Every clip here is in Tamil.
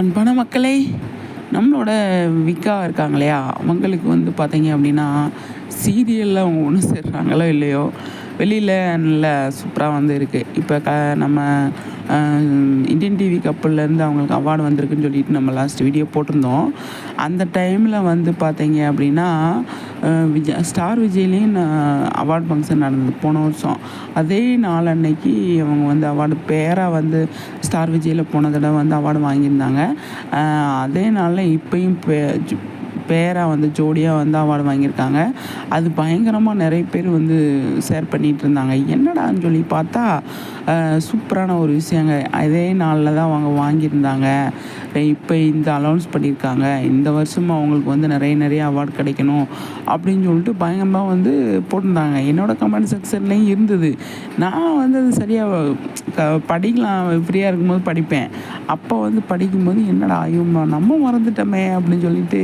அன்பான மக்களே நம்மளோட விக்கா இருக்காங்க இல்லையா அவங்களுக்கு வந்து பார்த்தீங்க அப்படின்னா சீரியலில் அவங்க ஒன்று சேர்றாங்களோ இல்லையோ? வெளியில் நல்ல சூப்பராக வந்து இருக்குது இப்போ க நம்ம இந்தியன் டிவி கப்பல்லேருந்து அவங்களுக்கு அவார்டு வந்திருக்குன்னு சொல்லிட்டு நம்ம லாஸ்ட் வீடியோ போட்டிருந்தோம். அந்த டைமில் வந்து பார்த்தீங்க அப்படின்னா விஜய் ஸ்டார் விஜய்லேயும் அவார்ட் ஃபங்க்ஷன் நடந்தது போன வருஷம். அதே நாள் அன்னைக்கு அவங்க வந்து அவார்டு பேராக வந்து ஸ்டார் விஜயில் போன தடவை வந்து அவார்டு வாங்கியிருந்தாங்க. அதே நாளில் இப்போயும் பே பேராக வந்து ஜோடியாக வந்து அவார்டு வாங்கியிருக்காங்க. அது பயங்கரமாக நிறைய பேர் வந்து ஷேர் பண்ணிகிட்டு இருந்தாங்க. என்னடான்னு சொல்லி பார்த்தா சூப்பரான ஒரு விஷயங்க. அதே நாளில் தான் அவங்க வாங்கியிருந்தாங்க. இப்போ இந்த அலௌன்ஸ் பண்ணியிருக்காங்க. இந்த வருஷம் அவங்களுக்கு வந்து நிறைய நிறைய அவார்டு கிடைக்கணும் அப்படின்னு சொல்லிட்டு பயங்கரமாக வந்து போட்டிருந்தாங்க. என்னோட கமெண்ட் செக்ஷன்லேயும் இருந்தது. நான் வந்து அது சரியாக க படிக்கலாம் ஃப்ரீயாக இருக்கும்போது படிப்பேன். அப்போ வந்து படிக்கும்போது என்னடா ஐயோ நம்ம மறந்துட்டோமே அப்படின்னு சொல்லிட்டு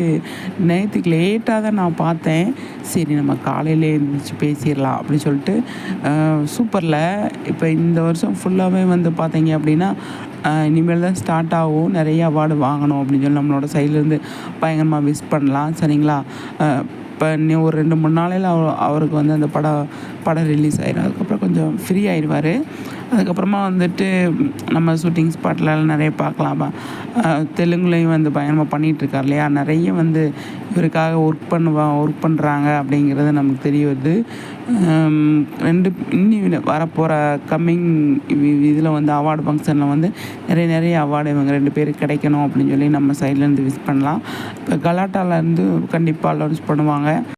நேற்றுக்கு லேட்டாக தான் நான் பார்த்தேன். சரி நம்ம காலையிலே எழுந்திரிச்சு பேசிடலாம் அப்படின்னு சொல்லிட்டு சூப்பரில் இப்போ இந்த வருஷம் ஃபுல்லாகவே வந்து பார்த்தீங்க அப்படின்னா இனிமேல் தான் ஸ்டார்ட் ஆகும். நிறைய அவார்டு வாங்கணும் அப்படின்னு சொல்லி நம்மளோட சைட்லேருந்து பயங்கரமாக விஷ் பண்ணலாம். சரிங்களா? இப்போ இன்னும் ஒரு ரெண்டு மூணு நாளையில் அவ அவருக்கு வந்து அந்த படம் படம் ரிலீஸ் ஆயிடும் அதுக்கப்புறம் கொஞ்சம் ஃப்ரீ ஆயிடுவார். அதுக்கப்புறமா வந்துட்டு நம்ம ஷூட்டிங் ஸ்பாட்லலாம் நிறைய பார்க்கலாம். தெலுங்குலேயும் வந்து பயணமாக பண்ணிகிட்டு இருக்கார் இல்லையா? நிறைய வந்து இவருக்காக ஒர்க் பண்ணுவா ஒர்க் பண்ணுறாங்க அப்படிங்கிறது நமக்கு தெரிய வருது ரெண்டு இன்னி வரப்போகிற கம்மிங் இதில் வந்து அவார்டு ஃபங்க்ஷனில் வந்து நிறைய நிறைய அவார்டு இவங்க ரெண்டு பேருக்கு கிடைக்கணும் அப்படின்னு சொல்லி நம்ம சைட்லேருந்து விஷ் பண்ணலாம். இப்போ கலாட்டாலேருந்து கண்டிப்பாக அலௌன்ஸ் பண்ணுவாங்க. சொல்கிறாங்க